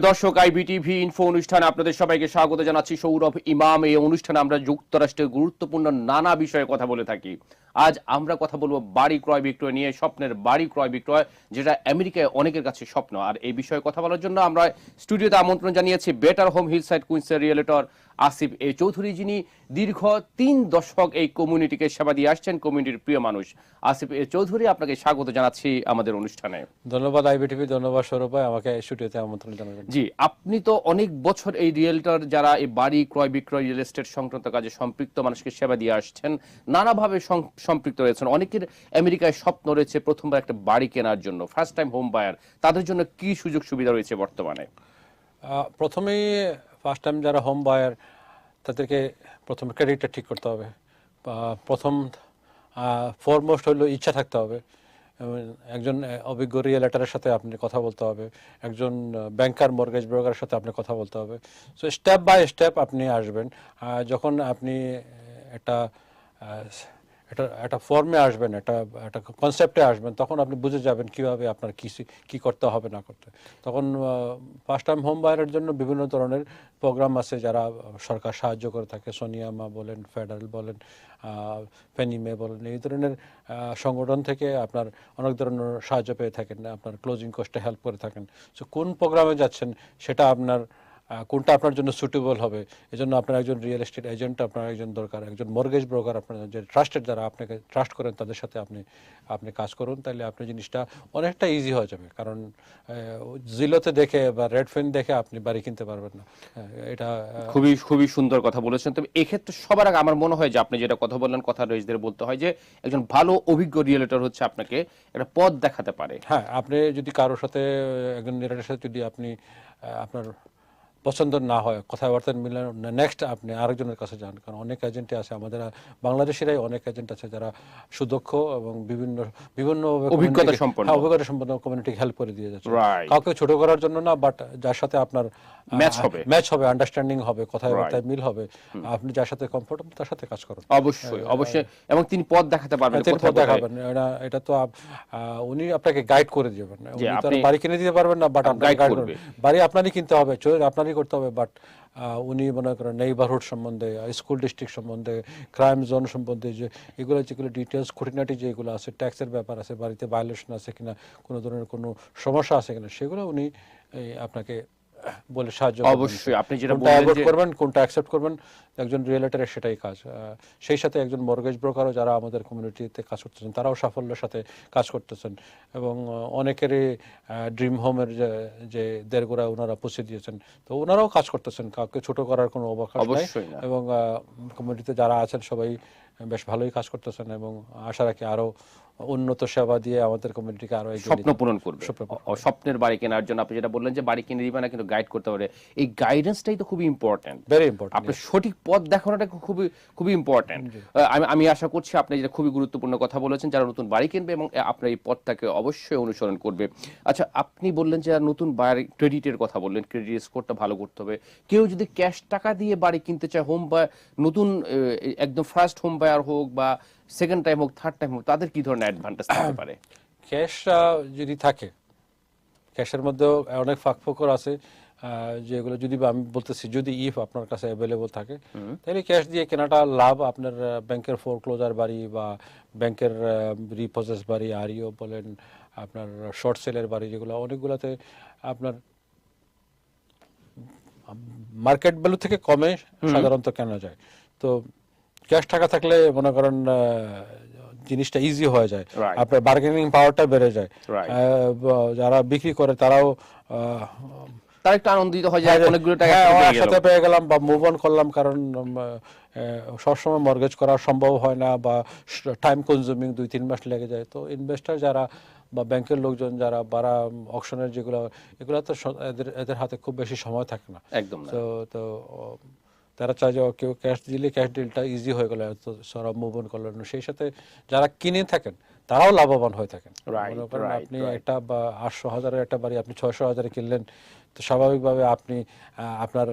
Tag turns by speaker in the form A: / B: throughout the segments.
A: প্রিয় দর্শক IBTV info অনুষ্ঠানে আপনাদের সবাইকে স্বাগত জানাচ্ছি। সৌরভ ইমাম, এই অনুষ্ঠানে আমরা যুক্তরাষ্ট্রের গুরুত্বপূর্ণ নানা বিষয়ে কথা বলে থাকি। আজ আমরা কথা বলব বাড়ি ক্রয় বিক্রয় নিয়ে, স্বপ্নের বাড়ি ক্রয় বিক্রয়, যেটা আমেরিকায় অনেকের কাছে স্বপ্ন। আর এই বিষয়ে কথা বলার জন্য আমরা স্টুডিওতে আমন্ত্রণ জানিয়েছি বেটার হোম হিল সাইড কুইন্সের রিয়েলেটর আসিফ এ চৌধুরী যিনি দীর্ঘ তিন দশক এই কমিউনিটিকে সেবা দিয়ে আসছেন কমিউনিটির প্রিয় মানুষ। আসিফ এ চৌধুরী আপনাকে স্বাগত জানাচ্ছি আমাদের অনুষ্ঠানে।
B: ধন্যবাদ আইবিটিভি ধন্যবাদ সৌরভ ভাই আমাকে স্টুডিওতে আমন্ত্রণ জানাবেন।
A: জি আপনি তো অনেক বছর এই রিয়েলটার যারা এই বাড়ি ক্রয় বিক্রয় রিয়েল এস্টেট সংক্রান্ত কাজে সম্পৃক্ত মানুষকে সেবা দিয়ে আসছেন নানাভাবে সম্পৃক্ত রয়েছেন। অনেকের আমেরিকায় স্বপ্ন রয়েছে প্রথমবার একটা বাড়ি কেনার জন্য ফার্স্ট টাইম হোম বায়ার তাদের জন্য কি সুযোগ সুবিধা রয়েছে বর্তমানে?
B: আহ, প্রথমেই ফার্স্ট টাইম যারা হোম বায়ার তাদেরকে প্রথম ক্রেডিটটা ঠিক করতে হবে। প্রথম ফরমোস্ট হলো ইচ্ছা থাকতে হবে। একজন অভিজ্ঞ রিয়েলেটারের সাথে আপনি কথা বলতে হবে। একজন ব্যাংকার মর্গেজ ব্রোকারের সাথে আপনি কথা বলতে হবে। সো স্টেপ বাই স্টেপ আপনি আসবেন। যখন আপনি একটা একটা একটা ফর্মে আসবেন একটা একটা কনসেপ্টে আসবেন, তখন আপনি বুঝে যাবেন কীভাবে আপনার কি কি করতে হবে, না করতে। তখন ফার্স্ট টাইম হোম বায়ারের জন্য বিভিন্ন ধরনের প্রোগ্রাম আছে যারা সরকার সাহায্য করে থাকে। সোনিয়ামা বলেন ফেডারেল বলেন ফেনিমে বলেন, এই ধরনের সংগঠন থেকে আপনার অনেক ধরনের সাহায্য পেয়ে থাকেন, আপনার ক্লোজিং কস্টে হেল্প করে থাকেন। সো কোন প্রোগ্রামে যাচ্ছেন, সেটা আপনার কোনটা আপনার জন্য সুটেবল হবে? এজন্য আপনার একজন রিয়েল এস্টেট এজেন্ট আপনার একজন দরকার একজন মর্গেজ ব্রোকার আপনার যে ট্রাস্টেড যারা আপনাকে ট্রাস্ট করেন তাদের সাথে আপনি আপনি কাজ করুন। তাহলে আপনি জিনিসটা অনেকটা ইজি হয়ে যাবে। কারণ জিলোতে দেখে বা রেড ফেন দেখে আপনি বাড়ি কিনতে পারবেন না। এটা
A: খুবই খুবই সুন্দর কথা বলেছেন। তবে এক্ষেত্রে সবার আগে আমার মনে হয় যে আপনি যেটা কথা বললেন কথা রয়েছে বলতে হয় যে একজন ভালো অভিজ্ঞ রিয়েলেটর হচ্ছে আপনাকে একটা পথ দেখাতে পারে।
B: হ্যাঁ আপনি যদি কারোর সাথে একজন নিরাটের সাথে যদি আপনি আপনার পছন্দ না হয় কথাবার্তা মিলে নেক্সট আপনি আরেকজনের কাছে যান কারণ অনেক এজেন্টে আছে আমাদের বাংলাদেশেরাই অনেক এজেন্ট আছে যারা সুদক্ষ এবং বিভিন্ন বিভিন্ন
A: অভিজ্ঞতা সম্পন্ন।
B: হ্যাঁ, অভিজ্ঞতা সম্পন্ন কমিউনিটি হেল্প করে দিয়ে যাচ্ছে। কাউকে ছোট করার জন্য না বাট যার সাথে আপনার
A: Match হবে।
B: ম্যাচ হবে আন্ডারস্ট্যান্ডিং হবে কথাবার্তায় মিল হবে আপনি যার সাথে কমফোর্টেবল তার সাথে কাজ করুন।
A: অবশ্যই অবশ্যই এবং তিনি পথ দেখাতে পারবেন
B: তিনি পথ দেখাবেন এটা এটা তো উনি আপনাকে গাইড করে দিবেন। উনি তো বাড়ি কিনে দিতে পারবেন না বাট আপনাকে গাইড বাড়ি আপনারই কিনতে হবে চোর আপনারই করতে হবে বাট উনি মনে করেন নেইবারহুড সম্বন্ধে স্কুল ডিস্ট্রিক্ট সম্বন্ধে ক্রাইম জোন সম্বন্ধে যে এগুলো যেগুলো ডিটেলস খুঁটিনাটি যেগুলো আছে ট্যাক্সের ব্যাপার আছে, বাড়িতে ভায়োলেশন আছে কিনা, কোনো ধরনের কোনো সমস্যা আছে কিনা, সেগুলো উনি আপনাকে বলে সাহায্য
A: অবশ্যই, আপনি যেটা বললেন যে-
B: করবেন কোনটা অ্যাকসেপ্ট করবেন একজন রিয়েলেটারের সেটাই কাজ। সেই সাথে একজন মর্গেজ ব্রোকারও যারা আমাদের কমিউনিটিতে কাজ করতেছেন তারাও সাফল্যের সাথে কাজ করতেছেন। এবং অনেকেরই ড্রিম হোমের যে যে দেড়গোড়া ওনারা পৌঁছে দিয়েছেন। তো ওনারাও কাজ করতেছেন কাউকে ছোট করার কোনো অবকাশ নাই। এবং কমিউনিটিতে যারা আছেন সবাই বেশ ভালোই কাজ করতেছেন এবং আশা রাখি আরও উন্নত সেবা দিয়ে আমাদের কমিউনিটিকে আরও
A: স্বপ্ন পূরণ করবে। স্বপ্নের বাড়ি কেনার জন্য আপনি যেটা বললেন যে বাড়ি কিনে দিবে না কিন্তু গাইড করতে পারে এই গাইডেন্সটাই তো খুবই ইম্পর্টেন্ট
B: ভেরি ইম্পর্টেন্ট
A: আপনার সঠিক পথ দেখানোটা খুবই খুবই ইম্পর্টেন্ট আমি আমি আশা করছি আপনি যেটা খুবই গুরুত্বপূর্ণ কথা বলেছেন যারা নতুন বাড়ি কিনবে এবং আপনার এই পথটাকে অবশ্যই অনুসরণ করবে। আচ্ছা আপনি বললেন যে নতুন বায়ার ক্রেডিটের কথা বললেন ক্রেডিট স্কোরটা ভালো করতে হবে। কেউ যদি ক্যাশ টাকা দিয়ে বাড়ি কিনতে চায় হোম বা নতুন একদম ফার্স্ট হোম বায়ার হোক বা সেকেন্ড টাইম হোক থার্ড টাইম হোক তাদের কি ধরনের অ্যাডভান্টেজ থাকতে পারে?
B: ক্যাশ যদি থাকে ক্যাশের মধ্যেও অনেক ফাঁক ফোকর আছে যেগুলো যদি আমি বলতেছি যদি ইফ আপনার কাছে অ্যাভেলেবল থাকে তাহলে ক্যাশ দিয়ে কেনাটা লাভ আপনার ব্যাংকের ফোর ক্লোজার বাড়ি বা ব্যাংকের রিপোজেস বাড়ি আরিও বলেন আপনার শর্ট সেলের বাড়ি যেগুলো অনেকগুলোতে আপনার মার্কেট ভ্যালু থেকে কমে সাধারণত কেনা যায়। তো ক্যাশ টাকা থাকলে মনে করেন জিনিসটা ইজি হয়ে যায়। আপনার বার্গেনিং পাওয়ারটা বেড়ে যায়। যারা বিক্রি করে তারাও
A: তার একটু আনন্দিত হয় যে অনেকগুলো টাকা
B: হ্যাঁ,
A: একসাথে পেয়ে
B: গেলাম বা মুভ অন করলাম কারণ সবসময় মর্গেজ করা সম্ভব হয় না বা টাইম কনজিউমিং দুই তিন মাস লেগে যায়। তো ইনভেস্টর যারা বা ব্যাংকের লোকজন যারা বারা অকশনের যেগুলো এগুলো তো এদের এদের হাতে খুব বেশি সময় থাকে না।
A: একদম
B: তো তো তারা চায় যে কেউ ক্যাশ দিলে ক্যাশ ডিলটা ইজি হয়ে গেল সরা মুভ অন করলেন সেই সাথে যারা কিনে থাকেন তারাও লাভবান হয়ে থাকেন। আপনি একটা বা আটশো হাজারের একটা বাড়ি আপনি ছয়শো হাজারে কিনলেন তো স্বাভাবিকভাবে আপনি আপনার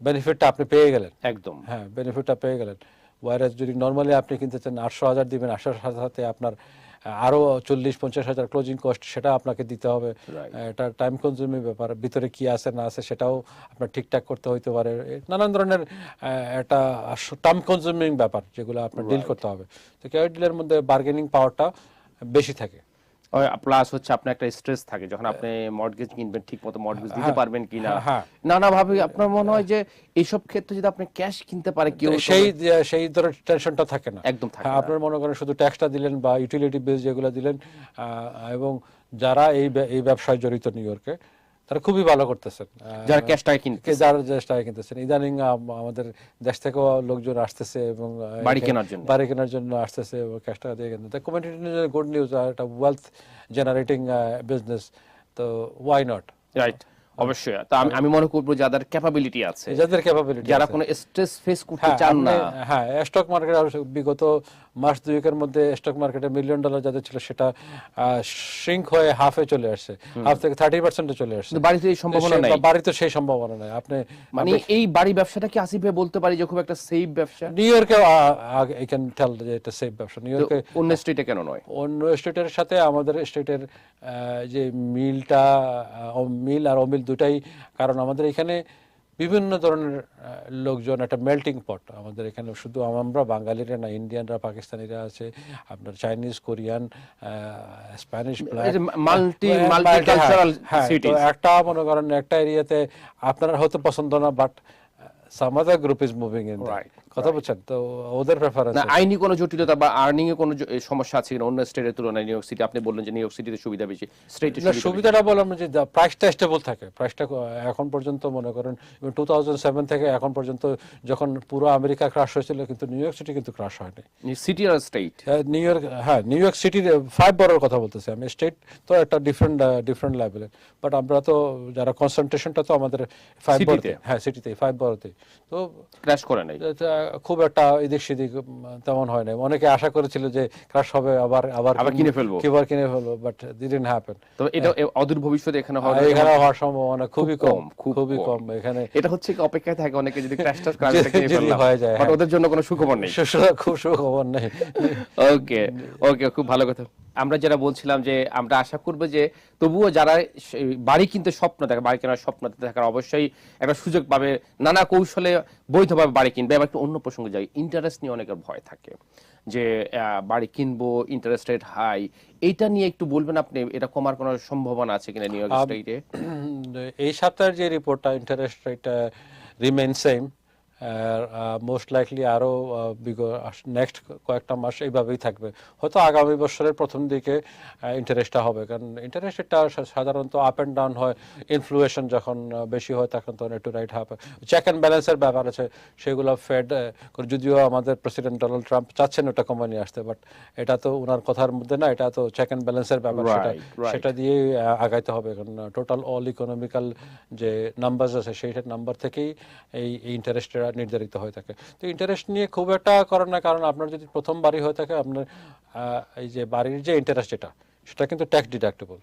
B: বেনিফিটটা আপনি পেয়ে গেলেন।
A: একদম।
B: হ্যাঁ বেনিফিটটা পেয়ে গেলেন। ওয়ারাস যদি নর্মালি আপনি কিনতে চান আটশো হাজার দিবেন আটশোর সাথে সাথে আপনার আরও চল্লিশ পঞ্চাশ হাজার ক্লোজিং কস্ট সেটা আপনাকে দিতে হবে. এটা টাইম কনজিউমিং ব্যাপার। ভিতরে কি আছে না আছে সেটাও আপনার ঠিকঠাক করতে হইতে পারে। নানান ধরনের এটা একটা টাইম কনজিউমিং ব্যাপার যেগুলো আপনার ডিল করতে হবে। তো কেউ ডিলের মধ্যে বার্গেনিং পাওয়ারটা বেশি থাকে।
A: প্লাস হচ্ছে আপনার একটা স্ট্রেস থাকে যখন আপনি মর্টগেজ কিনবেন ঠিক মতো মর্টগেজ দিতে পারবেন কিনা
B: হ্যাঁ।
A: নানাভাবে আপনার মনে হয় যে এইসব ক্ষেত্রে যদি আপনি ক্যাশ কিনতে পারে কেউ
B: সেই সেই ধরনের টেনশনটা থাকে না।
A: একদম থাকে
B: হ্যাঁ, আপনার মনে করেন শুধু ট্যাক্সটা দিলেন বা ইউটিলিটি বিল যেগুলো দিলেন এবং যারা এই এই ব্যবসায় জড়িত নিউ ইয়র্কে তারা খুবই ভালো করতেছেন।
A: যারা ক্যাশ টাকা কিনতে
B: যারা চেষ্টায় কিনতেছেন। ইদানিং আমাদের দেশ থেকেও লোকজন আসতেছে এবং
A: বাড়ি কেনার জন্য।
B: বাড়ি কেনার জন্য আসতেছে এবং ক্যাশ টাকা দিয়ে কিনতে কমিউনিটি গুড নিউজ আর একটা ওয়েলথ জেনারেটিং বিজনেস তো ওয়াই নট
A: রাইট অবশ্যই। তো আমি আমি মনে করব যাদের ক্যাপাবিলিটি আছে
B: যাদের ক্যাপাবিলিটি
A: যারা কোনো স্ট্রেস ফেস করতে
B: হ্যাঁ,
A: চান না।
B: হ্যাঁ স্টক মার্কেট বিগত মাস দুয়েকের মধ্যে স্টক মার্কেটে মিলিয়ন ডলার যাদের ছিল সেটা শ্রিঙ্ক হয়ে হাফে চলে আসছে। হাফ থেকে থার্টি পার্সেন্টে চলে আসছে।
A: বাড়িতে এই সম্ভাবনা নাই?
B: বাড়িতে সেই সম্ভাবনা নাই। আপনি
A: মানে এই বাড়ি ব্যবসাটা কি আসিফ বলতে পারি যে খুব একটা সেফ ব্যবসা?
B: নিউ ইয়র্কে আই ক্যান টেল যে এটা সেফ ব্যবসা। নিউ ইয়র্কে
A: অন্য স্টেটে কেন নয়?
B: অন্য স্টেটের সাথে আমাদের স্টেটের যে মিলটা মিল আর অমিল দুটাই কারণ আমাদের এখানে বিভিন্ন ধরনের লোকজন একটা মেল্টিং পট আমাদের এখানে শুধু আমরা বাঙালিরা না ইন্ডিয়ানরা পাকিস্তানিরা আছে আপনার চাইনিজ কোরিয়ান স্প্যানিশ মাল্টি একটা মনে করেন একটা এরিয়াতে আপনার হয়তো পছন্দ না but some other group is moving in
A: Right,
B: কথা বলছেন? তো ওদের প্রেফারেন্স
A: না আইনি কোনো জটিলতা বা আর্নিং এ কোনো সমস্যা আছে কিনা? অন্য স্টেটের তুলনায় নিউ ইয়র্ক সিটি আপনি বললেন যে নিউ ইয়র্ক সিটিতে সুবিধা বেশি স্টেটে
B: না, সুবিধাটা বললাম যে প্রাইসটা স্টেবল থাকে। প্রাইসটা এখন পর্যন্ত মনে করেন টু থাউজেন্ড সেভেন থেকে এখন পর্যন্ত যখন পুরো আমেরিকা ক্রাশ হয়েছিল কিন্তু নিউ ইয়র্ক সিটি কিন্তু ক্রাশ হয়নি।
A: সিটি আর স্টেট
B: নিউ ইয়র্ক হ্যাঁ নিউ ইয়র্ক সিটির ফাইভ বড়োর কথা বলতেছি আমি। স্টেট তো একটা ডিফারেন্ট ডিফারেন্ট লেভেলের বাট আমরা তো যারা কনসেন্ট্রেশনটা তো আমাদের ফাইভ
A: City-তে?
B: হ্যাঁ সিটিতে ফাইভ বড়োতে তো
A: ক্র্যাশ করে নাই?
B: খুব একটা এদিক সেদিক তেমন হয় না অনেকে আশা করেছিল যে ক্রাশ হবে আবার আবার
A: আবার কিনে ফেলব।
B: কিবার কিনে ফেলব বাট ডিডন্ট হ্যাপেন
A: তো এটা অদূর ভবিষ্যতে এখানে হবে
B: এখানে হওয়ার সম্ভাবনা খুবই কম খুবই
A: কম।
B: এখানে।
A: এটা হচ্ছে কি অপেক্ষায় থাকে অনেকে যদি ক্র্যাশ টাশ করে কিনে ফেললাম।
B: হয়ে যায়,
A: বাট
B: হ্যাঁ।
A: ওদের জন্য কোনো সুখবর নেই।
B: খুব সুখবর নেই।
A: ওকে ওকে খুব ভালো কথা। আমরা যেটা বলছিলাম যে আমরা আশা করব যে তবুও যারা বাড়ি কিনতে স্বপ্ন দেখে বাড়ি কেনার স্বপ্ন দেখার অবশ্যই একটা সুযোগ পাবে নানা কৌশলে বৈধভাবে বাড়ি কিনবে এবার একটু অন্য প্রসঙ্গে যাই ইন্টারেস্ট নিয়ে অনেকের ভয় থাকে যে বাড়ি কিনবো ইন্টারেস্ট রেট হাই এটা নিয়ে একটু বলবেন আপনি? এটা কমার কোনো সম্ভাবনা আছে কিনা নিউ ইয়র্ক স্টেটে?
B: এই সপ্তাহের যে রিপোর্টটা interest rate remain same most likely আরও নেক্সট কয়েকটা মাস এইভাবেই থাকবে। হয়তো আগামী বছরের প্রথম দিকে ইন্টারেস্টটা হবে। কারণ ইন্টারেস্ট রেটটা সাধারণত আপ অ্যান্ড ডাউন হয়। ইনফ্লুয়েশন যখন বেশি হয় তখন তখন একটু রাইট হাফ চেক অ্যান্ড ব্যালেন্সের ব্যাপার আছে। সেগুলো ফেড যদিও আমাদের প্রেসিডেন্ট ডোনাল্ড ট্রাম্প চাচ্ছেন ওটা কমে নিয়ে আসতে বাট এটা তো ওনার কথার মধ্যে না এটা তো চেক অ্যান্ড ব্যালেন্সের ব্যাপার সেটা. সেটা দিয়ে আগাইতে হবে। কারণ টোটাল অল ইকোনমিক্যাল যে নাম্বার আছে সেই নাম্বার থেকেই এই ইন্টারেস্টটা নির্ধারিত হয়ে থাকে। তো ইন্টারেস্ট নিয়ে খুব একটা করেন না, কারণ আপনার যদি প্রথম বাড়ি হয়ে থাকে, আপনার এই যে বাড়ির যে ইন্টারেস্ট যেটা সেটা কিন্তু ট্যাক্স ডিডাক্টেবল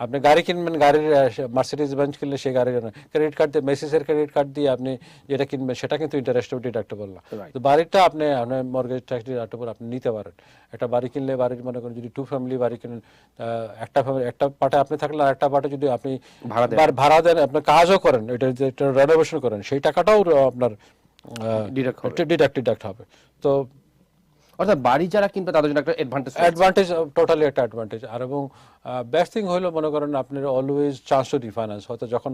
B: আপনি গাড়ি কিনবেন গাড়ির মার্সিডিজ বেঞ্চ কিনলে সেই গাড়ির ক্রেডিট কার্ড দিয়ে মেসিসের ক্রেডিট কার্ড দিয়ে আপনি যেটা কিনবেন সেটা কিন্তু ইন্টারেস্ট ডিডাক্টেবল না. তো বাড়িটা আপনি আপনার মর্গেজ ট্যাক্স ডিডাক্টেবল আপনি নিতে পারেন একটা বাড়ি কিনলে বাড়ির মনে করেন যদি টু ফ্যামিলি বাড়ি কিনেন একটা ফ্যামিলি একটা পার্টে আপনি থাকলে আর একটা পার্টে যদি আপনি
A: ভাড়া দেন।
B: বার- ভাড়া দেন আপনি কাজও করেন এটা রেনোভেশন করেন সেই টাকাটাও আপনার। ডিডাক্ট ডিডাক্ট হবে তো
A: অর্থাৎ বাড়ি যারা কিনবে তাদের জন্য একটা অ্যাডভান্টেজ
B: অ্যাডভান্টেজ টোটালি একটা অ্যাডভান্টেজ আর এবং বেস্ট থিং হলো মনে করেন আপনার অলওয়েজ চান্স টু রিফাইন্যান্স হয়তো যখন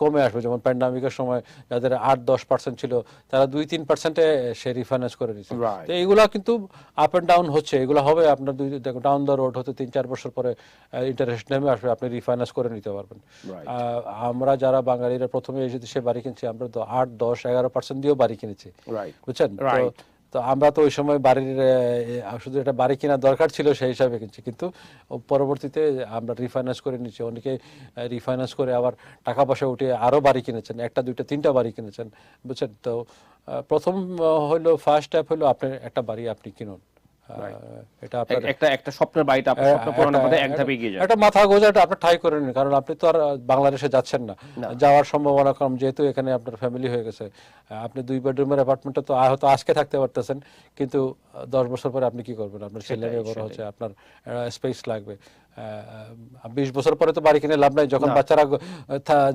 B: কমে আসবে যেমন প্যান্ডামিকের সময় যাদের আট দশ পার্সেন্ট ছিল তারা দুই তিন পার্সেন্টে সে রিফাইন্যান্স করে দিচ্ছে তো এইগুলা কিন্তু আপ অ্যান্ড ডাউন হচ্ছে। এগুলো হবে আপনার দুই দেখো ডাউন দ্য রোড হতে তিন চার বছর পরে ইন্টারেস্ট নেমে আসবে আপনি রিফাইন্যান্স করে নিতে পারবেন। আহ, আমরা যারা বাঙালিরা প্রথমে এসে দেশে বাড়ি কিনছি আমরা তো আট দশ এগারো পার্সেন্ট দিয়েও বাড়ি কিনেছি। বুঝছেন? তো- আমরা তো ওই সময় বাড়ির শুধু একটা বাড়ি কেনার দরকার ছিল সেই হিসাবে কিনছি। কিন্তু পরবর্তীতে আমরা রিফাইন্যান্স করে নিচ্ছি অনেকে রিফাইন্যান্স করে আবার টাকা পয়সা উঠে আরও বাড়ি কিনেছেন। একটা, দুইটা, তিনটা বাড়ি কিনেছেন, বুঝছেন? তো প্রথম হলো ফার্স্ট স্টেপ হলো আপনার একটা বাড়ি আপনি কিনুন। এটা আপনার
A: একটা একটা স্বপ্নের বাড়িটা আপনার স্বপ্ন পূরণের পথে এক ধাপে এগিয়ে যান।
B: একটা মাথা গোজা এটা আপনি ঠাই করে নিন কারণ আপনি তো আর বাংলাদেশে যাচ্ছেন না। যাওয়ার সম্ভাবনা কম যেহেতু এখানে আপনার ফ্যামিলি হয়ে গেছে। আপনি দুই বেডরুমের অ্যাপার্টমেন্টে তো হয়তো আজকে থাকতে পারতেছেন কিন্তু দশ বছর পরে আপনি কি করবেন? আপনার ছেলে মেয়ে বড় হচ্ছে আপনার স্পেস লাগবে। বিশ বছর পরে তো বাড়ি কিনে লাভ নাই যখন বাচ্চারা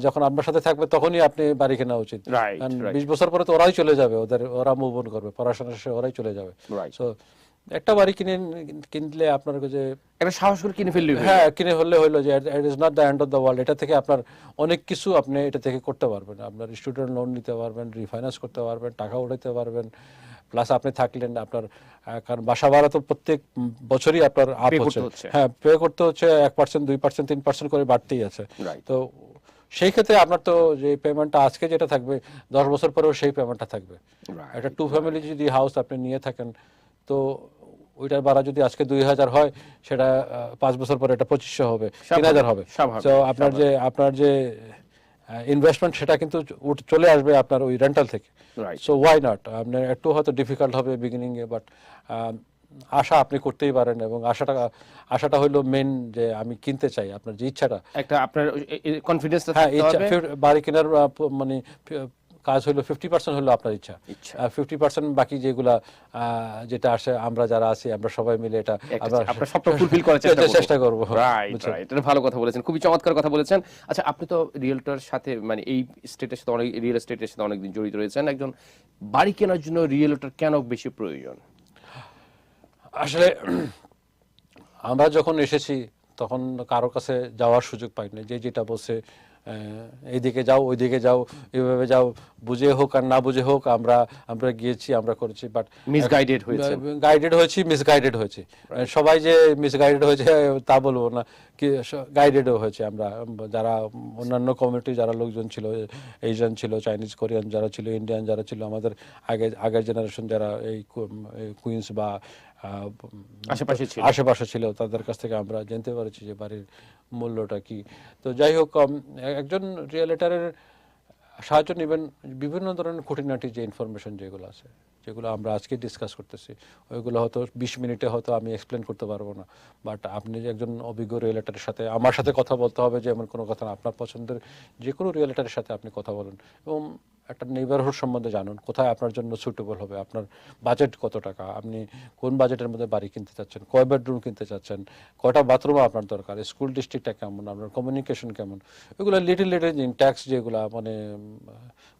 B: যখন আপনার সাথে থাকবে তখনই আপনি বাড়ি কেনা উচিত। কারণ বিশ বছর পরে তো ওরাই চলে যাবে ওদের ওরা মুভ অন করবে পড়াশোনা শেষে ওরাই চলে যাবে. সো একটা বাড়ি কিনে কিনলে আপনার যে
A: একটা সাহস করে কিনে ফেললি
B: হ্যাঁ কিনে হলে হলো যে it is not the end of the world এটা থেকে আপনার অনেক কিছু আপনি এটা থেকে করতে পারবেন। আপনার স্টুডেন্ট লোন নিতে পারবেন রিফাইন্যান্স করতে পারবেন টাকা উঠাইতে পারবেন। প্লাস আপনি থাকলেন আপনার কারণ বাসা ভাড়া তো প্রত্যেক বছরই আপনার আপ হচ্ছে। হ্যাঁ পে করতে হচ্ছে এক পার্সেন্ট দুই পার্সেন্ট তিন পার্সেন্ট করে বাড়তেই আছে। তো সেই ক্ষেত্রে আপনার তো যে পেমেন্টটা আজকে যেটা থাকবে দশ বছর পরেও সেই পেমেন্টটা থাকবে। একটা টু ফ্যামিলি যদি হাউস আপনি নিয়ে থাকেন তো ওইটার ভাড়া যদি আজকে দুই হাজার হয় সেটা পাঁচ বছর পরে এটা পঁচিশশো হবে তিন হাজার হবে। তো আপনার যে আপনার যে ইনভেস্টমেন্ট সেটা কিন্তু চলে আসবে আপনার ওই রেন্টাল থেকে। সো ওয়াই নট আপনার একটু হয়তো ডিফিকাল্ট হবে বিগিনিং এ বাট আশা আপনি করতেই পারেন এবং আশাটা আশাটা হলো মেন যে আমি কিনতে চাই আপনার যে ইচ্ছাটা।
A: একটা আপনার কনফিডেন্স
B: হ্যাঁ বাড়ি কেনার মানে কাজ হলো ফিফটি পার্সেন্ট হলো আপনার ইচ্ছা। ফিফটি পার্সেন্ট বাকি যেগুলা যেটা আসে আমরা যারা আছি আমরা সবাই মিলে এটা আমরা
A: আপনার ফুলফিল করার চেষ্টা করব। রাইট এটা ভালো কথা বলেছেন। খুবই চমৎকার কথা বলেছেন। আচ্ছা আপনি তো রিয়েলটার সাথে মানে এই স্টেটের সাথে অনেক রিয়েল এস্টেটের সাথে অনেকদিন জড়িত রয়েছেন। একজন বাড়ি কেনার জন্য রিয়েলটার কেন বেশি প্রয়োজন?
B: আসলে আমরা যখন এসেছি তখন কারও কাছে যাওয়ার সুযোগ পাইনি। যে যেটা বলছে আহ, এইদিকে যাও ওইদিকে যাও এইভাবে যাও বুঝে হোক আর না বুঝে হোক আমরা আমরা গিয়েছি আমরা করেছি বাট
A: Misguided হয়েছেন।
B: গাইডেড হয়েছি মিসগাইডেড হয়েছে। সবাই যে মিসগাইডেড হয়েছে তা বলব না। কি গাইডেডও হয়েছে আমরা যারা অন্যান্য কমিউনিটি যারা লোকজন ছিল এশিয়ান ছিল চাইনিজ কোরিয়ান যারা ছিল ইন্ডিয়ান যারা ছিল আমাদের আগে আগের জেনারেশন যারা এই কুইন্স বা
A: আশেপাশে ছিল।
B: আশেপাশে ছিল তাদের কাছ থেকে আমরা জানতে পারছি যে বাড়ির মূল্যটা কি। তো যাই হোক একজন রিয়েলেটারের সাহায্য নেবেন বিভিন্ন ধরনের খুঁটিনাটি যে ইনফরমেশন যেগুলো আছে যেগুলো আমরা আজকে ডিসকাস করতেছি ওইগুলো হয়তো বিশ মিনিটে হয়তো আমি এক্সপ্লেন করতে পারব না। বাট আপনি যে একজন অভিজ্ঞ রিয়েলেটারের সাথে আমার সাথে কথা বলতে হবে যে এমন কোনো কথা না আপনার পছন্দের যে কোনো রিয়েলেটারের সাথে আপনি কথা বলুন। এবং একটা নেইবারহুড সম্বন্ধে জানুন কোথায় আপনার জন্য সুটেবল হবে আপনার বাজেট কত টাকা আপনি কোন বাজেটের মধ্যে বাড়ি কিনতে চাচ্ছেন কয় বেডরুম কিনতে চাচ্ছেন কয়টা বাথরুম আপনার দরকার স্কুল ডিস্ট্রিক্টটা কেমন আপনার কমিউনিকেশন কেমন এগুলো লিটিল লিটিল ট্যাক্স যেগুলো মানে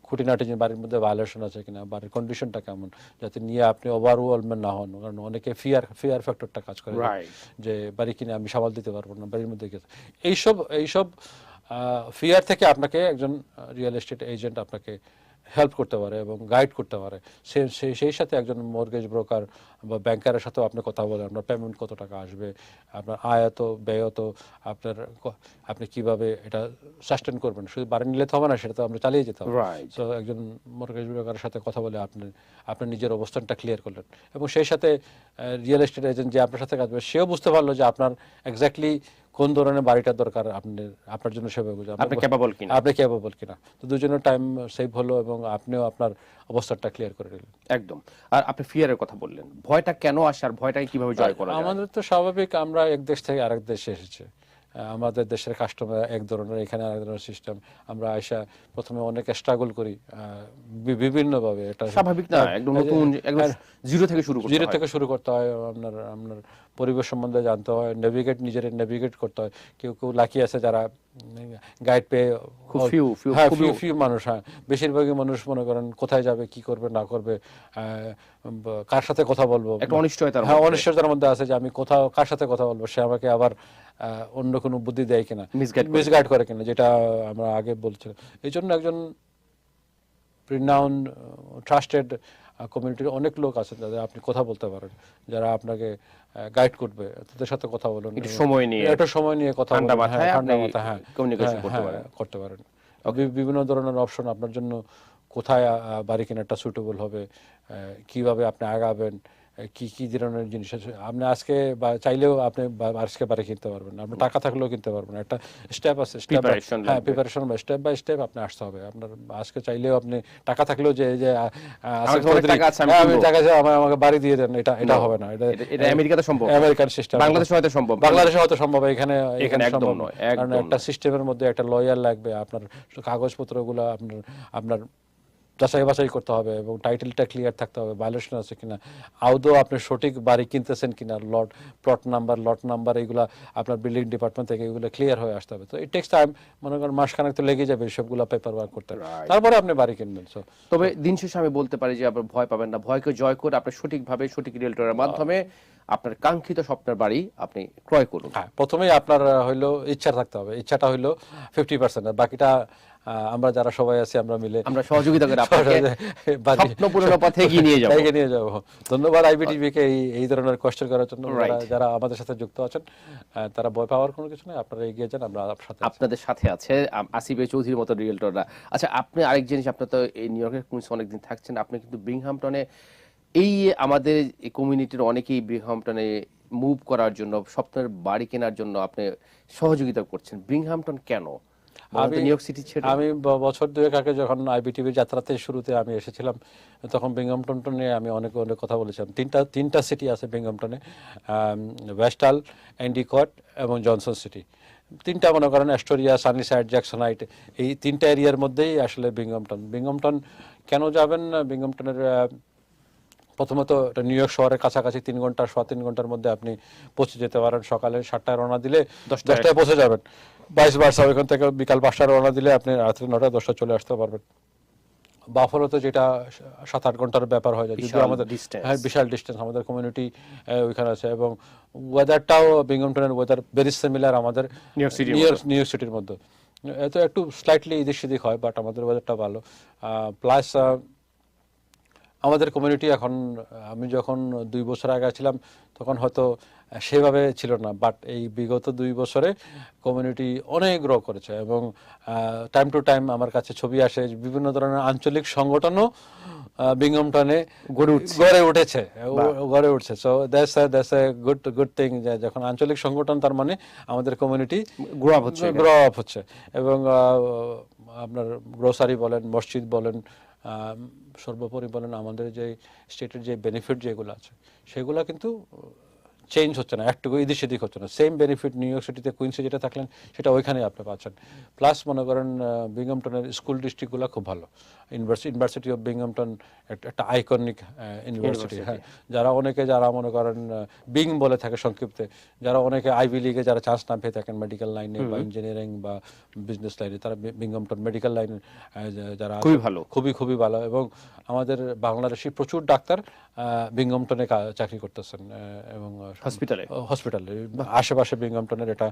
B: খুঁটিনাটি যে বাড়ির মধ্যে ভায়োলেশন আছে কিনা বাড়ির কন্ডিশনটা কেমন যাতে নিয়ে আপনি ওভারওয়েলমেন্ট না হন কারণ অনেকে ফিয়ার ফিয়ার ফ্যাক্টরটা কাজ করে যে বাড়ি কিনে আমি সামাল দিতে পারব না বাড়ির মধ্যে গেছে এইসব এইসব ফিয়ার থেকে আপনাকে একজন রিয়েল এস্টেট এজেন্ট আপনাকে হেল্প করতে পারে এবং গাইড করতে পারে। সে সে- সেই সাথে একজন মর্গেজ ব্রোকার বা ব্যাংকারের সাথেও আপনি কথা বলেন আপনার পেমেন্ট কত টাকা আসবে আপনার আয়ত ব্যয়ত আপনার আপনি কীভাবে এটা সাস্টেন করবেন? শুধু বাড়ি নিলে তো হবে না সেটা তো আমরা চালিয়ে যেতে হবে। তো একজন মর্গেজ ব্রোকারের সাথে কথা বলে আপনি আপনার নিজের অবস্থানটা ক্লিয়ার করলেন। এবং সেই সাথে রিয়েল এস্টেট এজেন্ট যে আপনার সাথে কাজ সেও বুঝতে পারল যে আপনার এক্স্যাক্টলি কোন ধরনের বাড়িটা দরকার আপনার আপনার জন্য সেভাবে বুঝে
A: আপনি ক্যাপাবল কিনা।
B: আপনি ক্যাপাবল কিনা? তো দুজনের টাইম সেভ হলো এবং আপনিও আপনার অবস্থাটা ক্লিয়ার করে নিলেন।
A: একদম। আর আপনি ফিয়ারের কথা বললেন। ভয়টা কেন আসে আর ভয়টাকে কীভাবে জয় করা যায়?
B: আমাদের তো স্বাভাবিক আমরা এক দেশ থেকে আরেক দেশে এসেছি। আমাদের দেশের কাস্টমার এক ধরনের এখানে আরেক ধরনের সিস্টেম আমরা আয়সা প্রথমে অনেক স্ট্রাগল করি বিভিন্নভাবে। এটা
A: স্বাভাবিক না একদম নতুন জিরো থেকে শুরু
B: জিরো থেকে শুরু করতে হয় আপনার আপনার পরিবেশ সম্বন্ধে জানতে হয় নেভিগেট নিজের নেভিগেট করতে হয়। কেউ কেউ লাকি আছে যারা গাইড পেয়ে
A: খুব
B: হ্যাঁ ফিউ ফিউ মানুষ হ্যাঁ। বেশিরভাগই মানুষ মনে করেন কোথায় যাবে কি করবে না করবে আহ, কার সাথে কথা বলব?
A: একটা অনিশ্চয়তার
B: হ্যাঁ। অনিশ্চয়তার মধ্যে আছে যে আমি কোথাও কার সাথে কথা বলব? সে আমাকে আবার অন্য কোনো বুদ্ধি দেয় কিনা মিসগাইড করে। কিনা যেটা আমরা আগে বলছিলাম। এই জন্য একজন রিনাউন ট্রাস্টেড কমিউনিটির অনেক লোক আছে যাদের আপনি কথা বলতে পারেন যারা আপনাকে গাইড করবে তাদের সাথে কথা বলুন।
A: একটু সময় নিয়ে,
B: একটা সময় নিয়ে কথা
A: ঠান্ডা মাথায়
B: হ্যাঁ, ঠান্ডা মাথায় হ্যাঁ।
A: communication
B: হ্যাঁ,
A: করতে
B: হ্যাঁ,
A: পারেন।
B: করতে পারেন। বিভিন্ন ধরনের অপশন আপনার জন্য কোথায় বাড়ি কেনাটা সুটেবল হবে কীভাবে আপনি আগাবেন কি কি ধরনের জিনিস আছে আপনি আজকে বা চাইলেও আপনি আজকে বাড়ি কিনতে পারবেন না। আপনি টাকা থাকলেও কিনতে পারবেন না। একটা স্টেপ আছে স্টেপ হ্যাঁ প্রিপারেশন বা স্টেপ বাই স্টেপ আপনি আসতে হবে আপনার আজকে চাইলেও আপনি টাকা থাকলেও যে যে
A: টাকা
B: হ্যাঁ, আমার আমাকে বাড়ি দিয়ে দেন এটা এটা হবে না এটা
A: আমেরিকাতে সম্ভব।
B: আমেরিকান সিস্টেম
A: বাংলাদেশে হয়তো সম্ভব
B: বাংলাদেশে হয়তো সম্ভব এখানে
A: এখানে একদম নয়,
B: কারণ একটা। সিস্টেমের মধ্যে একটা লয়ার লাগবে আপনার কাগজপত্রগুলো আপনার আপনার যাচাই বাছাই করতে হবে এবং টাইটেলটা ক্লিয়ার থাকতে হবে ভায়োলেশন আছে কিনা আদৌ আপনি সঠিক বাড়ি কিনতেছেন কিনা lot plot number lot number এগুলো আপনার বিল্ডিং ডিপার্টমেন্ট থেকে এগুলো ক্লিয়ার হয়ে আসতে হবে। তো ইট টেক্স টাইম মনে করেন মাসখানেক তো লেগে যাবে সবগুলো পেপার ওয়ার্ক করতে তারপরে আপনি বাড়ি কিনবেন সো
A: তবে দিন শেষে আমি বলতে পারি যে আপনার ভয় পাবেন না ভয়কে জয় করে আপনি সঠিকভাবে সঠিক রিয়েলটরের মাধ্যমে আপনার কাঙ্ক্ষিত স্বপ্নের বাড়ি আপনি ক্রয় করুন।
B: হ্যাঁ প্রথমেই আপনার হইল ইচ্ছা থাকতে হবে ইচ্ছাটা হইল ফিফটি পার্সেন্ট বাকিটা আমরা যারা সবাই আছি আমরা মিলে
A: আমরা সহযোগিতা করে আপনাকে স্বপ্ন পূরণের পথে এগিয়ে নিয়ে যাব।
B: এগিয়ে নিয়ে যাব। ধন্যবাদ আইবিটিভি কে এই এই ধরনের কোয়েশ্চেন করার জন্য। যারা- আমাদের সাথে যুক্ত আছেন তারা ভয় পাওয়ার কোনো কিছু নেই। আপনারা এগিয়ে যান আমরা আপনার সাথে
A: আপনাদের সাথে আছে আসিফ চৌধুরীর মতো রিয়েলটররা আচ্ছা আপনি আরেক জিনিস আপনি তো এই নিউ ইয়র্কের কুইন্স অনেকদিন থাকছেন আপনি কিন্তু বিংহামটনে এই আমাদের এই কমিউনিটির অনেকেই বিংহামটনে মুভ করার জন্য স্বপ্নের বাড়ি কেনার জন্য আপনি সহযোগিতা করছেন। বিংহামটন কেন? আমি নিউ ইয়র্ক সিটি ছেড়ে।
B: আমি বছর দুয়েক আগে যখন আইবিটিভির যাত্রাতে শুরুতে আমি এসেছিলাম তখন বিংহামটন নিয়ে আমি অনেক অনেক কথা বলেছিলাম। তিনটা তিনটা সিটি আছে বিংহামটনে ওয়েস্টাল অ্যান্ডিকট এবং জনসন সিটি তিনটা মনে করেন অ্যাস্টোরিয়া সানিসাইড জ্যাকসনাইট এই তিনটা এরিয়ার মধ্যেই আসলে বিংহামটন বিংহামটন কেন যাবেন বিংহামটনের আহ, প্রথমত নিউ ইয়র্ক শহরের কাছাকাছি তিন ঘণ্টা সোয়া তিন ঘণ্টার মধ্যে আপনি পৌঁছে যেতে পারেন। সকালে সাতটায় রওনা দিলে
A: দশটায়
B: পৌঁছে যাবেন। বাইশ বার্সা ওইখান থেকে বিকাল পাঁচটায় রওনা দিলে আপনি রাত্রি নটা দশটা চলে আসতে পারবেন। বাফলোতে যেটা সাত আট ঘণ্টার ব্যাপার হয়ে যায় যদিও আমাদের হ্যাঁ বিশাল ডিস্টেন্স আমাদের কমিউনিটি ওইখানে আছে। এবং ওয়েদারটাও বিংহামটনের ওয়েদার ভেরি সিমিলার আমাদের
A: নিউ ইয়র্ক সিটির
B: মধ্যে। এত একটু স্লাইটলি এদিক সেদিক হয় বাট আমাদের ওয়েদারটা ভালো। প্লাস আমাদের কমিউনিটি এখন আমি যখন দুই বছর আগে ছিলাম তখন হয়তো সেভাবে ছিল না বাট এই বিগত দুই বছরে কমিউনিটি অনেক গ্রো করেছে এবং টাইম টু টাইম আমার কাছে ছবি আসে বিভিন্ন ধরনের আঞ্চলিক সংগঠনও বিংহামটনে গড়ে উঠছে। গড়ে উঠেছে so that's that's a good good thing যে যখন আঞ্চলিক সংগঠন তার মানে আমাদের কমিউনিটি
A: Grow up হচ্ছে
B: গ্রো আপ হচ্ছে। এবং আপনার গ্রোসারি বলেন মসজিদ বলেন সর্বোপরি বলেন আমাদের যে স্টেটের যে বেনিফিট যেগুলো আছে সেগুলো কিন্তু চেঞ্জ হচ্ছে না একটুকু এদিক সেদিক হচ্ছে না। সেম বেনিফিট নিউ ইয়র্ক সিটিতে কুইন্সে যেটা থাকলেন সেটা ওইখানে আপনি পাচ্ছেন। প্লাস মনে করেন বিংহামটনের স্কুল ডিস্ট্রিক্টগুলো খুব ভালো। ইউনিভার্সিটি ইউনিভার্সিটি অফ বিংহামটন একটা আইকনিক ইউনিভার্সিটি হ্যাঁ। যারা অনেকে যারা মনে করেন বিং বলে থাকে সংক্ষিপ্তে যারা অনেকে আইভি লিগে যারা চান্স না পেয়ে থাকেন মেডিকেল লাইনে বা ইঞ্জিনিয়ারিং বা বিজনেস লাইনে তারা বি- বিংহামটন মেডিকেল লাইনে যারা
A: খুবই ভালো।
B: খুবই খুবই ভালো। এবং আমাদের বাংলাদেশি প্রচুর ডাক্তার বিংহামটনে চাকরি করতেছেন এবং
A: হসপিটালে
B: হসপিটালে আশেপাশে বিংহামটনের এটা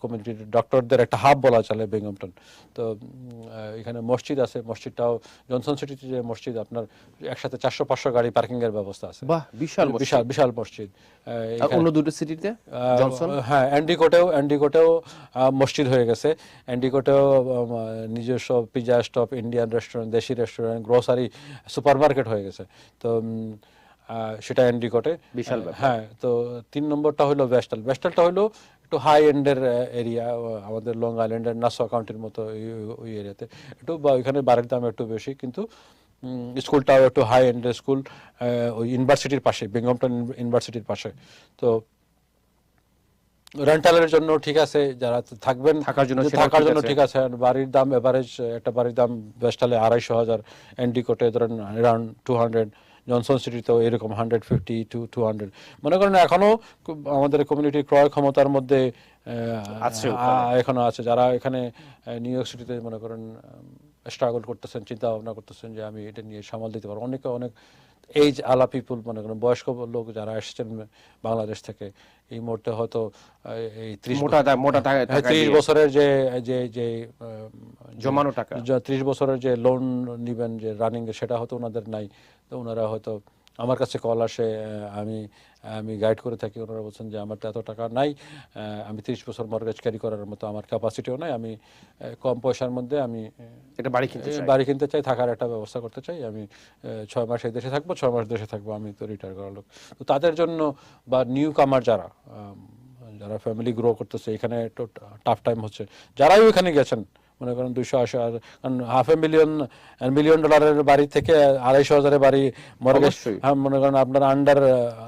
B: কমিউনিটি ডক্টরদের একটা হাব বলা চলে বিংহামটন তো এখানে মসজিদ আছে মসজিদটাও জনসন সিটিতে যে মসজিদ আপনার একসাথে চারশো পাঁচশো গাড়ি পার্কিং এর ব্যবস্থা আছে।
A: বাহ বিশাল।
B: বিশাল বিশাল মসজিদ।
A: অন্য দুটো সিটিতে জনসন
B: হ্যাঁ অ্যান্ডিকোটেও অ্যান্ডিকোটেও মসজিদ হয়ে গেছে। অ্যান্ডিকোটেও নিজস্ব পিজা স্টপ ইন্ডিয়ান রেস্টুরেন্ট দেশি রেস্টুরেন্ট গ্রোসারি সুপার মার্কেট হয়ে গেছে। তো সেটা অ্যান্ডিকোটে
A: বিশাল
B: হ্যাঁ তো তিন নম্বরটা হলো ওয়েস্টাল ওয়েস্টালটা হলো একটু হাই এন্ডের এরিয়া আমাদের লং আইল্যান্ডের নাসো কাউন্টির মতো ওই এরিয়াতে একটু বা ওইখানে বাড়ির দাম একটু বেশি কিন্তু স্কুলটাও একটু হাই এন্ডের স্কুল ওই ইউনিভার্সিটির পাশে বেঙ্গমটন ইউনিভার্সিটির পাশে। তো রেন্টালের জন্য ঠিক আছে যারা থাকবেন
A: থাকার জন্য
B: থাকার জন্য ঠিক আছে বাড়ির দাম এভারেজ একটা বাড়ির দাম বেস্টালে আড়াইশো হাজার এন্ডিকোটে ধরেন অ্যারাউন্ড টু হান্ড্রেড জনসন সিটিতেও এরকম hundred fifty to two hundred মনে করেন এখনও আমাদের কমিউনিটি ক্রয় ক্ষমতার মধ্যে
A: আছে
B: এখনও আছে। যারা এখানে নিউ ইয়র্ক সিটিতে মনে করেন স্ট্রাগল করতেছেন চিন্তা ভাবনা করতেছেন যে আমি এটা নিয়ে সামাল দিতে পারব। অনেকে অনেক এইজ আলা পিপুল মনে করেন বয়স্ক লোক যারা আসছেন বাংলাদেশ থেকে এই মুহূর্তে হয়তো এই ত্রিশ
A: মোটা
B: হ্যাঁ, ত্রিশ বছরের যে যে যে
A: জমানো টাকা।
B: ত্রিশ বছরের যে লোন নিবেন যে রানিং সেটা হয়তো ওনাদের নাই তো ওনারা হয়তো আমার কাছে কল আসে আমি আমি গাইড করে থাকি। ওনারা বলছেন যে আমার তো এত টাকা নাই আমি তিরিশ বছর মর্গেজ ক্যারি করার মতো আমার ক্যাপাসিটিও নাই। আমি কম পয়সার মধ্যে আমি
A: এটা বাড়ি কিনতে চাই।
B: বাড়ি কিনতে চাই থাকার একটা ব্যবস্থা করতে চাই। আমি ছয় মাস এই দেশে থাকব ছয় মাস দেশে থাকব আমি তো রিটায়ার করার লোক। তো তাদের জন্য বা নিউ কামার যারা যারা ফ্যামিলি গ্রো করতেছে এখানে একটু টাফ টাইম হচ্ছে। যারাই ওখানে গেছেন মনে করেন দুইশো আশি কারণ হাফ এ মিলিয়ন মিলিয়ন ডলারের বাড়ি থেকে আড়াইশো হাজারের বাড়ি মর্গেজ হ্যাঁ মনে করেন আপনার আন্ডার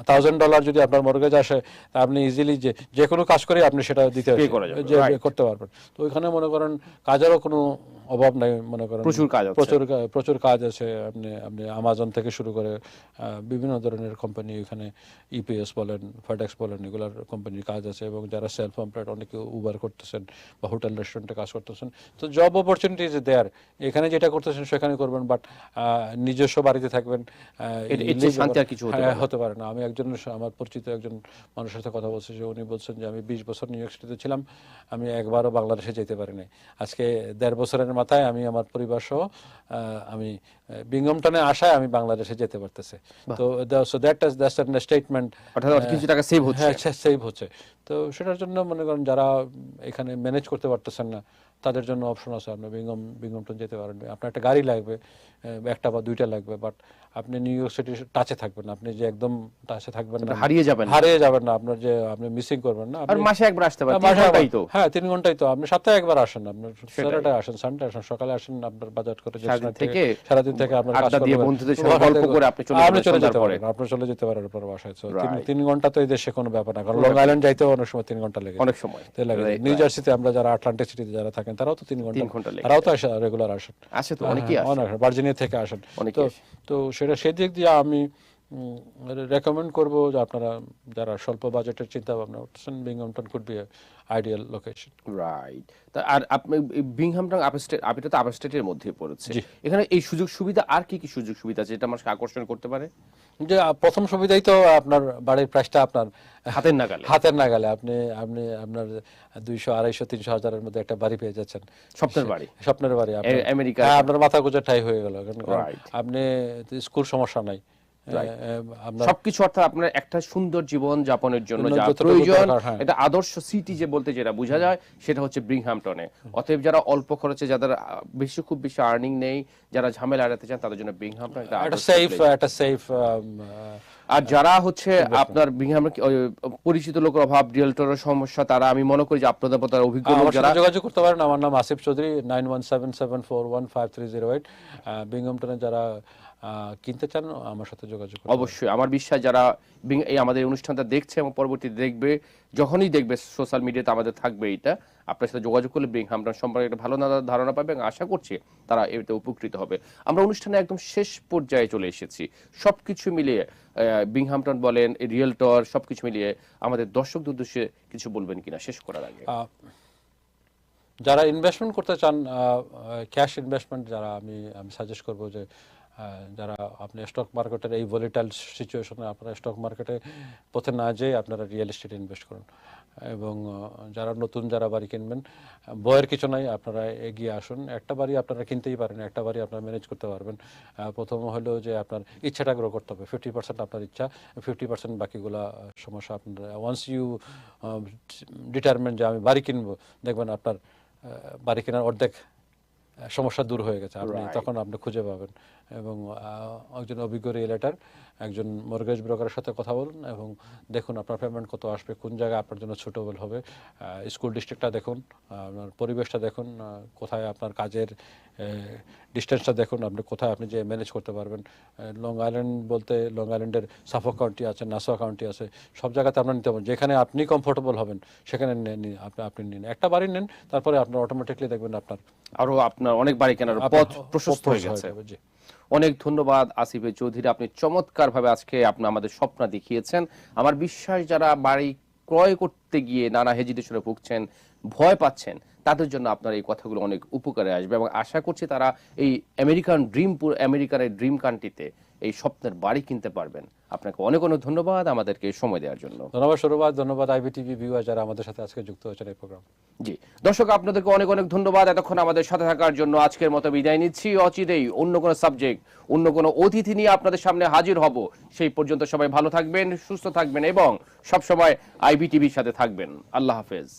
B: থাউজেন্ড ডলার যদি আপনার মর্গেজ আসে তা আপনি ইজিলি যে যে কোনো কাজ করে আপনি সেটা দিতে করতে পারবেন। তো ওইখানে মনে করেন কাজেরও কোনো অভাব নাই মনে করেন।
A: প্রচুর কাজ
B: প্রচুর প্রচুর কাজ আছে। আপনি আপনি আমাজন থেকে শুরু করে বিভিন্ন ধরনের কোম্পানি এখানে ইপিএস বলেন ফেডেক্স বলেন এগুলার কোম্পানির কাজ আছে। এবং যারা সেলফ এমপ্লয়েড অনেকে উবার করতেছেন বা হোটেল রেস্টুরেন্টে কাজ করতেছেন। তো জব অপরচুনিটিজ দেয়ার এখানে যেটা করতেছেন সেখানে করবেন। বাট নিজস্ব বাড়িতে থাকবেন হ্যাঁ, হতে পারে না। আমি একজন আমার পরিচিত একজন মানুষের সাথে কথা বলছি যে উনি বলছেন যে আমি বিশ বছর নিউ ইয়র্ক সিটিতে ছিলাম। আমি একবারও বাংলাদেশে যেতে পারিনি। আজকে দেড় বছরের মাথায় আমি আমার পরিবার সহ আমি বিঙ্গমটনে আসায় আমি বাংলাদেশে যেতে পারতেছি। তো so that is that's statement
A: অর্থাৎ কিছু টাকা সেভ হচ্ছে।
B: হ্যাঁ সেভ হচ্ছে। তো সেটার জন্য মনে করেন যারা এখানে ম্যানেজ করতে পারতেছেন না তাদের জন্য অপশন আছে। আপনি বিঙ্গম বিঙ্গমটন যেতে পারেন আপনার একটা গাড়ি লাগবে একটা বা দুইটা লাগবে বাট আপনি নিউ ইয়র্ক সিটির টাচে থাকবেন না। আপনি যে একদম টাচে থাকবেন না
A: হারিয়ে যাবেন
B: হারিয়ে যাবেন না। আপনার যে আপনি মিসিং করবেন না।
A: আর মাসে একবার আসতে পারেন
B: হ্যাঁ, মাসে
A: ঘন্টাই তো।
B: হ্যাঁ তিন ঘন্টাই তো। আপনি সপ্তাহে একবার আসেন। আপনার স্যাটারডে আসেন সানডে আসেন সকালে আসেন আপনার বাজার করে যে
A: থেকে
B: সারাদিন থেকে আপনার
A: আড্ডা দিয়ে বন্ধুদের সাথে গল্প করে আপনি চলে
B: আপনি চলে যেতে পারেন আপনি চলে যেতে পারেন বাসায়। তো তিন- ঘণ্টা তো এই দেশে কোনো ব্যাপার না কারণ লং আইল্যান্ড যাইতেও অনেক সময় তিন ঘণ্টা লেগে
A: অনেক সময়।
B: লাগে। নিউ জার্সিতে আমরা যারা আটলান্টিক সিটিতে যারা থাকেন তারাও তো তিন
A: ঘণ্টা
B: তারাও তো আসে রেগুলার আসেন।
A: আসে তো
B: হ্যাঁ,
A: অনেকেই
B: ভার্জিনিয়া থেকে আসেন। তো তো সেটা সেদিক দিয়ে আমি রেকমেন্ড করব যে আপনারা যারা স্বল্প বাজেটের চিন্তা ভাবনা করতেছেন Binghamton could be ideal location
A: right আর আপনি বিংহামটন আপস্টেট আপনি তো আপস্টেটের মধ্যে পড়েছে এখানে এই সুযোগ সুবিধা আর কি কি সুযোগ সুবিধা আছে যেটা মানুষকে আকর্ষণ করতে পারে?
B: যে প্রথম সুবিধাই তো আপনার বাড়ির প্রাইসটা আপনার
A: হাতের নাগালে।
B: হাতের নাগালে। আপনি আপনি আপনার দুইশো আড়াইশো তিনশো হাজারের মধ্যে একটা বাড়ি পেয়ে যাচ্ছেন।
A: স্বপ্নের বাড়ি।
B: স্বপ্নের বাড়ি।
A: আমেরিকার-
B: হ্যাঁ, আপনার মাথা গোজা ঠাই হয়ে গেল। আপনি স্কুল সমস্যা নাই। এ, আপনার
A: সবকিছু অর্থাৎ আপনার একটা সুন্দর জীবন যাপনের জন্য যা প্রয়োজন। এটা আদর্শ সিটি যে বলতে যেটা বোঝা যায় সেটা হচ্ছে ব্রিংহামটনে অতএব যারা অল্প খরচে যাদের বেশি খুব বেশি আর্নিং নেই যারা ঝামেলা এড়াতে চান তাদের জন্য ব্রিংহামটন একটা
B: সেফ। একটা সেফ
A: আর যারা হচ্ছে আপনার বিহামের পরিচিত লোকের অভাব রিয়েলটরের সমস্যা তারা আমি মনে করি যে আপনাদের মতো অভিজ্ঞ লোক যারা
B: যোগাযোগ করতে পারেন। আমার নাম Asif Chowdhury nine one seven seven four one five three zero eight বিংহামটনে যারা কিনতে চান আমার সাথে যোগাযোগ
A: অবশ্যই। আমার বিশ্বাস যারা এই আমাদের অনুষ্ঠানটা দেখছে এবং পরবর্তীতে দেখবে যখনই দেখবে সোশ্যাল মিডিয়াতে আমাদের থাকবে এটা আপনার সাথে যোগাযোগ করলে বিংহামটন সম্পর্কে একটা ভালো না- ধারণা পাবে এবং আশা করছি তারা এতে উপকৃত হবে। আমরা অনুষ্ঠানে একদম শেষ পর্যায়ে চলে এসেছি। সবকিছু মিলিয়ে আহ, বিংহামটন বলেন রিয়েলটর সবকিছু মিলিয়ে আমাদের দর্শকদের উদ্দেশ্যে কিছু বলবেন কিনা? শেষ করার আগে।
B: যারা ইনভেস্টমেন্ট করতে চান ক্যাশ ইনভেস্টমেন্ট যারা আমি আমি সাজেস্ট করব যে যারা আপনি স্টক মার্কেটের এই ভলিটাইল সিচুয়েশনে আপনারা স্টক মার্কেটে পথে না যেয়ে আপনারা রিয়েল এস্টেটে ইনভেস্ট করুন। এবং যারা নতুন যারা বাড়ি কিনবেন বয়ের কিছু নাই আপনারা এগিয়ে আসুন। একটা বাড়ি আপনারা কিনতেই পারেন একটা বাড়ি আপনারা ম্যানেজ করতে পারবেন। প্রথম হলো যে আপনার ইচ্ছাটা গ্রো করতে হবে। ফিফটি পার্সেন্ট আপনার ইচ্ছা ফিফটি পার্সেন্ট বাকিগুলা সমস্যা আপনার ওয়ান্স ইউ ডিটারমেন্ট যে আমি বাড়ি কিনবো দেখবেন আপনার বাড়ি কেনার অর্ধেক সমস্যা দূর হয়ে গেছে। আপনি তখন আপনি খুঁজে পাবেন। এবং একজন অভিজ্ঞ রিয়েলেটার একজন মর্গেজ ব্রোকারের সাথে কথা বলুন এবং দেখুন আপনার পেমেন্ট কত আসবে কোন জায়গায় আপনার জন্য সুটেবল হবে স্কুল ডিস্ট্রিক্টটা দেখুন আপনার পরিবেশটা দেখুন কোথায় আপনার কাজের ডিস্টেন্সটা দেখুন আপনি কোথায় আপনি যে ম্যানেজ করতে পারবেন। লং আইল্যান্ড বলতে লং আইল্যান্ডের সাফক কাউন্টি আছে নাসোয়া কাউন্টি আছে সব জায়গাতে আপনার নিতে পারবেন যেখানে আপনি কমফোর্টেবল হবেন সেখানে আপনি আপনি নিন। একটা বাড়ি নেন তারপরে আপনার অটোমেটিকলি দেখবেন আপনার
A: আরও আপনার অনেক বাড়ি কেনার পথ প্রশস্ত হয়ে গেছে।
B: জি।
A: অনেক ধন্যবাদ আসিফে চৌধুরী। আপনি চমৎকার ভাবে আজকে আপনি আমাদের স্বপ্ন দেখিয়েছেন। আমার বিশ্বাস, যারা বাড়ি ক্রয় করতে গিয়ে নানা হেজিটেশনে ভুগছেন, ভয় পাচ্ছেন, তাদের জন্য আপনার এই কথাগুলো অনেক উপকারে আসবে এবং আশা করছি তারা এই আমেরিকান ড্রিম আমেরিকার এই ড্রিম কান্ট্রিতে এই স্বপ্নের বাড়ি কিনতে পারবেন। আপনাকে অনেক অনেক ধন্যবাদ আমাদেরকে সময় দেওয়ার জন্য।
B: ধন্যবাদ সৌরবাদ ধন্যবাদ আইবিটিভি ভিউয়ার যারা আমাদের সাথে আজকে যুক্ত হয়েছেন এই প্রোগ্রাম।
A: জি দর্শক আপনাদেরকে অনেক অনেক ধন্যবাদ। এতক্ষণ আমাদের সাথে থাকার জন্য আজকের মতো বিদায় নিচ্ছি। অচিরেই অন্য কোনো সাবজেক্ট অন্য কোনো অতিথি নিয়ে আপনাদের সামনে হাজির হব। সেই পর্যন্ত সবাই ভালো থাকবেন সুস্থ থাকবেন এবং সবসময় আইবিটিভির সাথে থাকবেন। আল্লাহ হাফেজ।